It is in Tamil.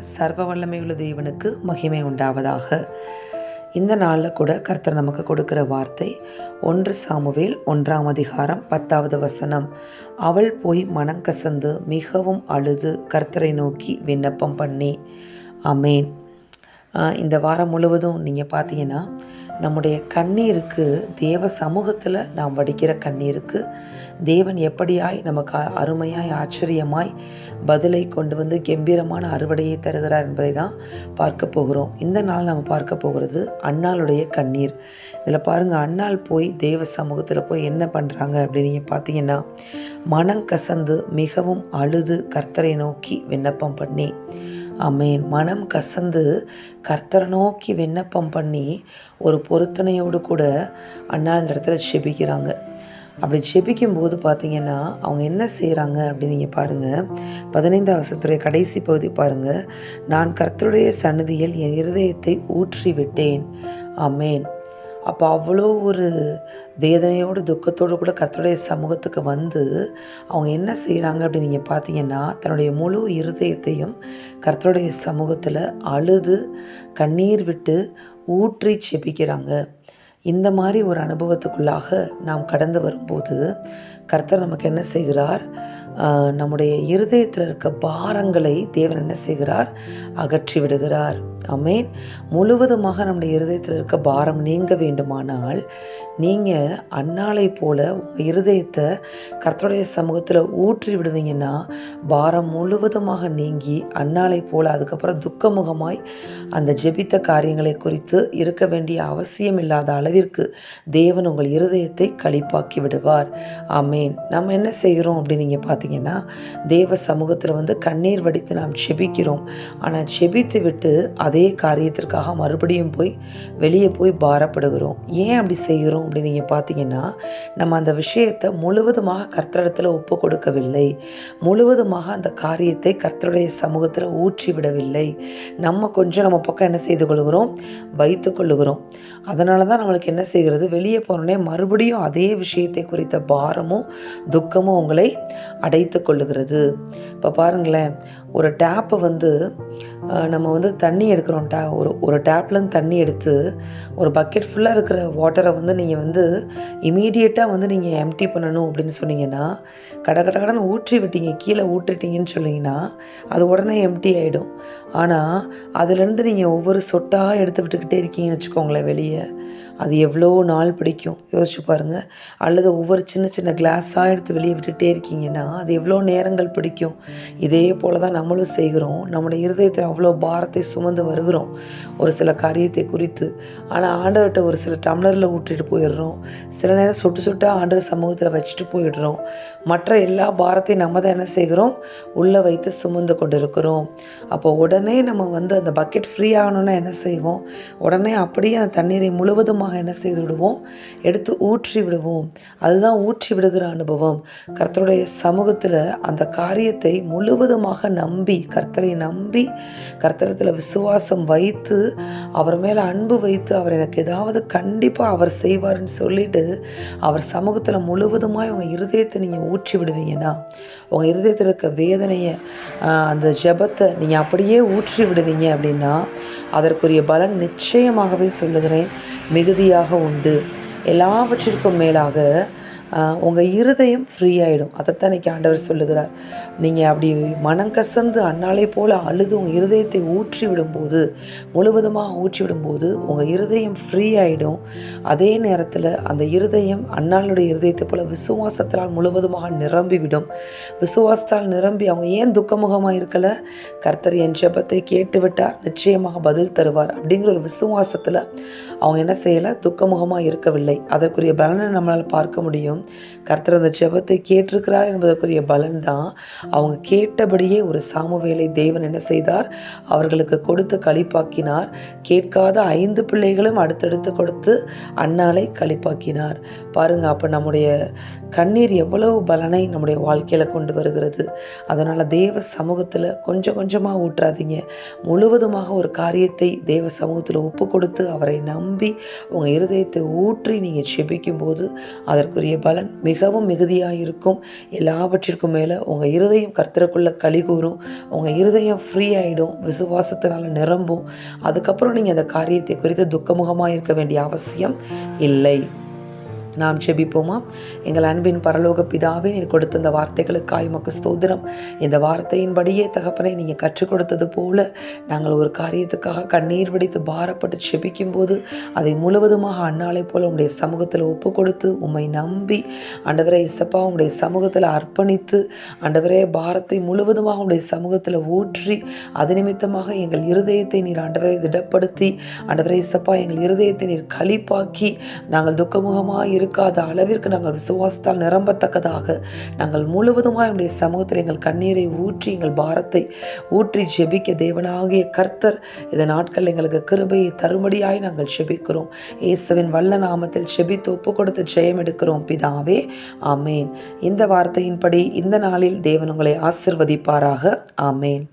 சர்வ வல்லமையுள்ள தேவனுக்கு மகிமை உண்டாவதாக. இந்த நாளில் கூட கர்த்தர் நமக்கு கொடுக்கிற வார்த்தை ஒன்று சாமுவேல் ஒன்றாம் அதிகாரம் பத்தாவது வசனம். அவள் போய் மனங்கசந்து மிகவும் அழுது கர்த்தரை நோக்கி விண்ணப்பம் பண்ணி. அமேன் இந்த வாரம் முழுவதும் நீங்கள் பார்த்தீங்கன்னா நம்முடைய கண்ணீருக்கு தேவ சமூகத்தில் நாம் வடிக்கிற கண்ணீருக்கு தேவன் எப்படியாய் நமக்கு அருமையாய் ஆச்சரியமாய் பதிலை கொண்டு வந்து கம்பீரமான அறுவடையை தருகிறார் என்பதை தான் பார்க்க போகிறோம். இந்த நாள் நம்ம பார்க்க போகிறது அண்ணாளுடைய கண்ணீர். இதில் பாருங்கள் அண்ணாள் போய் தேவ சமூகத்தில் போய் என்ன பண்ணுறாங்க அப்படின்னு நீங்கள் பார்த்தீங்கன்னா மனம் கசந்து மிகவும் அழுது கர்த்தரை நோக்கி விண்ணப்பம் பண்ணி அமேன் மனம் கசந்து கர்த்தரை நோக்கி விண்ணப்பம் பண்ணி ஒரு பொருத்தனையோடு கூட அண்ணா இந்த இடத்துல செபிக்கிறாங்க. அப்படி ஜெபிக்கும் போது பார்த்தீங்கன்னா அவங்க என்ன செய்கிறாங்க அப்படின்னு நீங்கள் பாருங்கள் பதினைந்து வருஷத்துடைய கடைசி பகுதி பாருங்கள் நான் கர்த்தருடைய சன்னதியில் என் இருதயத்தை ஊற்றி விட்டேன் அமேன் அப்போ அவ்வளோ ஒரு வேதனையோடு துக்கத்தோடு கூட கர்த்தருடைய சமூகத்துக்கு வந்து அவங்க என்ன செய்கிறாங்க அப்படின்னு நீங்கள் பார்த்தீங்கன்னா தன்னுடைய முழு இருதயத்தையும் கர்த்தருடைய சமூகத்தில் அழுது கண்ணீர் விட்டு ஊற்றி செபிக்கிறாங்க. இந்த மாதிரி ஒரு அனுபவத்துக்குள்ளாக நாம் கடந்து வரும்போது கர்த்தர் நமக்கு என்ன செய்கிறார்? நம்முடைய இருதயத்தில் இருக்க பாரங்களை தேவன் என்ன செய்கிறார்? அகற்றி விடுகிறார் அமேன் முழுவதுமாக நம்முடைய இருதயத்தில் இருக்க பாரம் நீங்க வேண்டுமானால் நீங்கள் அன்னாலை போல உங்கள் இருதயத்தை கர்த்தருடைய சமூகத்தில் ஊற்றி விடுவீங்கன்னா பாரம் முழுவதுமாக நீங்கி அன்னாலை போல் அதுக்கப்புறம் துக்கமுகமாய் அந்த ஜெபித்த காரியங்களை குறித்து இருக்க வேண்டிய அவசியம் இல்லாத அளவிற்கு தேவன் உங்கள் இருதயத்தை களிப்பாக்கி விடுவார். ஆமேன். நம்ம என்ன செய்கிறோம் அப்படின்னு நீங்கள் பார்த்தீங்கன்னா தேவ சமூகத்தில் வந்து கண்ணீர் வடித்து நாம் செபிக்கிறோம் ஆனால் செபித்து விட்டு அதே காரியத்திற்காக மறுபடியும் போய் வெளியே போய் பாரப்படுகிறோம். ஏன் அப்படி செய்கிறோம் அப்படின்னு நீங்கள் பார்த்தீங்கன்னா நம்ம அந்த விஷயத்தை முழுவதுமாக கர்த்தரிடத்தில் ஒப்பு கொடுக்கவில்லை. முழுவதுமாக அந்த காரியத்தை கர்த்தருடைய சமூகத்தில் ஊற்றி விடவில்லை. நம்ம கொஞ்சம் நம்ம பக்கம் என்ன செய்து கொள்கிறோம்? வைத்து கொள்ளுகிறோம். அதனால தான் நம்மளுக்கு என்ன செய்கிறது? வெளியே போனோடனே மறுபடியும் அதே விஷயத்தை குறித்த பாரமும் துக்கமும் உங்களை அடைத்து கொள்ளுகிறது இப்போ பாருங்களேன் ஒரு டேப்பை வந்து நம்ம வந்து தண்ணி எடுக்கிறோம் ஒரு ஒரு டேப்லேருந்து தண்ணி எடுத்து ஒரு பக்கெட் ஃபுல்லாக இருக்கிற வாட்டரை வந்து நீங்கள் வந்து இமீடியட்டாக வந்து நீங்கள் எம்டி பண்ணணும் அப்படின்னு சொன்னீங்கன்னா கட கட கடன் ஊற்றி விட்டீங்க கீழே ஊற்றிட்டீங்கன்னு சொன்னீங்கன்னா அது உடனே எம்டி ஆகிடும் ஆனால் அதுலேருந்து நீங்கள் ஒவ்வொரு சொட்டாக எடுத்து விட்டுக்கிட்டே இருக்கீங்கன்னு வச்சுக்கோங்களேன் வெளியே. அது எவ்வளோ நாள் பிடிக்கும். யோசிச்சு பாருங்கள் அல்லது ஒவ்வொரு சின்ன சின்ன கிளாஸாக எடுத்து வெளியே விட்டுட்டே இருக்கீங்கன்னா அது எவ்வளோ நேரங்கள் பிடிக்கும். இதே போல தான் நம்மளும் செய்கிறோம். நம்முடைய இருதயத்தில் அவ்வளோ பாரத்தை சுமந்து வருகிறோம். ஒரு சில காரியத்தை குறித்து. ஆனால் ஆண்டவர்கிட்ட ஒரு சில டம்ளரில் ஊற்றிட்டு போயிடுறோம். சில நேரம் சுட்டு சுட்டாக ஆண்டவர் சமூகத்தில் வச்சுட்டு போயிடுறோம். மற்ற எல்லா பாரத்தையும் நம்ம தான் என்ன செய்கிறோம்? உள்ளே வைத்து சுமந்து கொண்டு இருக்கிறோம் அப்போ உடனே நம்ம வந்து அந்த பக்கெட் ஃப்ரீ ஆகணும்னா என்ன செய்வோம்? உடனே அப்படியே அந்த தண்ணீரை முழுவதுமாக என்ன செய்து விடுவோம் எடுத்து ஊற்றி விடுவோம் அதுதான் ஊற்றி விடுகிற அனுபவம். கர்த்தருடைய சமூகத்தில் அந்த காரியத்தை முழுவதுமாக நம்பி கர்த்தரை நம்பி கர்த்தரத்தில் விசுவாசம் வைத்து அவர் மேலே அன்பு வைத்து அவர் எனக்கு ஏதாவது கண்டிப்பாக அவர் செய்வார்னு சொல்லிட்டு அவர் சமூகத்தில் முழுவதுமாய் உங்கள் இருதயத்தை நீங்கள் ஊற்றி விடுவீங்கன்னா உங்கள் இருதயத்தில் இருக்க வேதனையை அந்த ஜெபத்தை நீங்கள் அப்படியே ஊற்றி விடுவீங்க அப்படின்னா அதற்குரிய பலன் நிச்சயமாகவே சொல்லுகிறேன். மிகுதியாக உண்டு. எல்லாவற்றிற்கும் மேலாக உங்கள் இருதயம் ஃப்ரீ ஆகிடும் அதைத்தான் ஆண்டவர் சொல்லுகிறார். நீங்கள் அப்படி மனங்கசந்து அன்னாலே போல் அழுது உங்கள் இருதயத்தை ஊற்றி விடும்போது முழுவதுமாக ஊற்றி விடும்போது உங்கள் இருதயம் ஃப்ரீ ஆகிடும் அதே நேரத்தில் அந்த இருதயம் அன்னாளுடைய இருதயத்தை போல் விசுவாசத்தால் முழுவதுமாக நிரம்பிவிடும். விசுவாசத்தால் நிரம்பி அவங்க ஏன் துக்கமுகமாக இருக்கலை? கர்த்தர் என் ஜெபத்தை கேட்டுவிட்டார். நிச்சயமாக பதில் தருவார். அப்படிங்கிற ஒரு விசுவாசத்தில் அவங்க என்ன செய்யலை? துக்கமுகமாக இருக்கவில்லை. அதற்குரிய பலனை நம்மளால் பார்க்க முடியும். கர்த்தர் அந்த ஜெபத்தை கேட்டிருக்கிறார் என்பதற்குரிய பலன் தான் அவங்க கேட்டபடியே ஒரு சாமுவேலை தேவன் என்ன செய்தார்? அவர்களுக்கு கொடுத்து களிப்பாக்கினார். கேட்காத ஐந்து பிள்ளைகளும் அடுத்தடுத்து கொடுத்து அன்னாலை களிப்பாக்கினார். பாருங்க அப்போ நம்முடைய கண்ணீர் எவ்வளவு பலனை நம்முடைய வாழ்க்கையில் கொண்டு வருகிறது. அதனால் தேவ சமூகத்தில் கொஞ்சம் கொஞ்சமாக ஊற்றாதீங்க. முழுவதுமாக ஒரு காரியத்தை தேவ சமூகத்தில் ஒப்பு கொடுத்து அவரை நம்பி நம்பி உங்கள் இருதயத்தை ஊற்றி நீங்கள் செபிக்கும்போது அதற்குரிய பலன் மிகவும் மிகுதியாக இருக்கும் எல்லாவற்றிற்கும் மேலே உங்கள் இருதயம் கர்த்தருக்குள்ளே கலிகூறும் உங்கள் இருதயம் ஃப்ரீ ஆகிடும் விசுவாசத்தினால் நிரம்பும். அதுக்கப்புறம் நீங்கள் அந்த காரியத்தை குறித்து துக்கமுகமாக இருக்க வேண்டிய அவசியம் இல்லை. நாம் ஜெபிப்போமா எங்கள் அன்பின் பரலோக பிதாவே நீர் கொடுத்த இந்த வார்த்தைகளுக்காய் மக்கு ஸ்தோதிரம் இந்த வார்த்தையின்படியே தகப்பனை நீங்கள் கற்றுக் கொடுத்தது போல நாங்கள் ஒரு காரியத்துக்காக கண்ணீர் வடித்து பாரப்பட்டு செபிக்கும் போது அதை முழுவதுமாக அன்னாலை போல உங்களுடைய சமூகத்தில் ஒப்பு கொடுத்து உம்மை நம்பி ஆண்டவரே இசப்பா உங்களுடைய சமூகத்தில் அர்ப்பணித்து ஆண்டவரே பாரத்தை முழுவதுமாக உங்களுடைய சமூகத்தில் ஊற்றி அது நிமித்தமாக எங்கள் இருதயத்தை நீர் ஆண்டவரை திடப்படுத்தி ஆண்டவரே இசப்பா எங்கள் இருதயத்தை நீர் களிப்பாக்கி நாங்கள் துக்கமுகமாக இருக்காத அளவிற்கு நாங்கள் விசுவாசத்தால் நிரம்பத்தக்கதாக. நாங்கள் முழுவதுமாய் உடைய சமூகத்தில் எங்கள் கண்ணீரை ஊற்றி எங்கள் பாரத்தை ஊற்றி ஜெபிக்க தேவனாகிய கர்த்தர் இந்த நாட்கள் எங்களுக்கு கிருபையை தருமடியாய் நாங்கள் செபிக்கிறோம் இயேசுவின் வல்ல நாமத்தில் செபித்து ஒப்பு கொடுத்து ஜெயம் எடுக்கிறோம். பிதாவே ஆமேன். இந்த வார்த்தையின்படி இந்த நாளில் தேவன் உங்களை ஆசிர்வதிப்பாராக. ஆமேன்.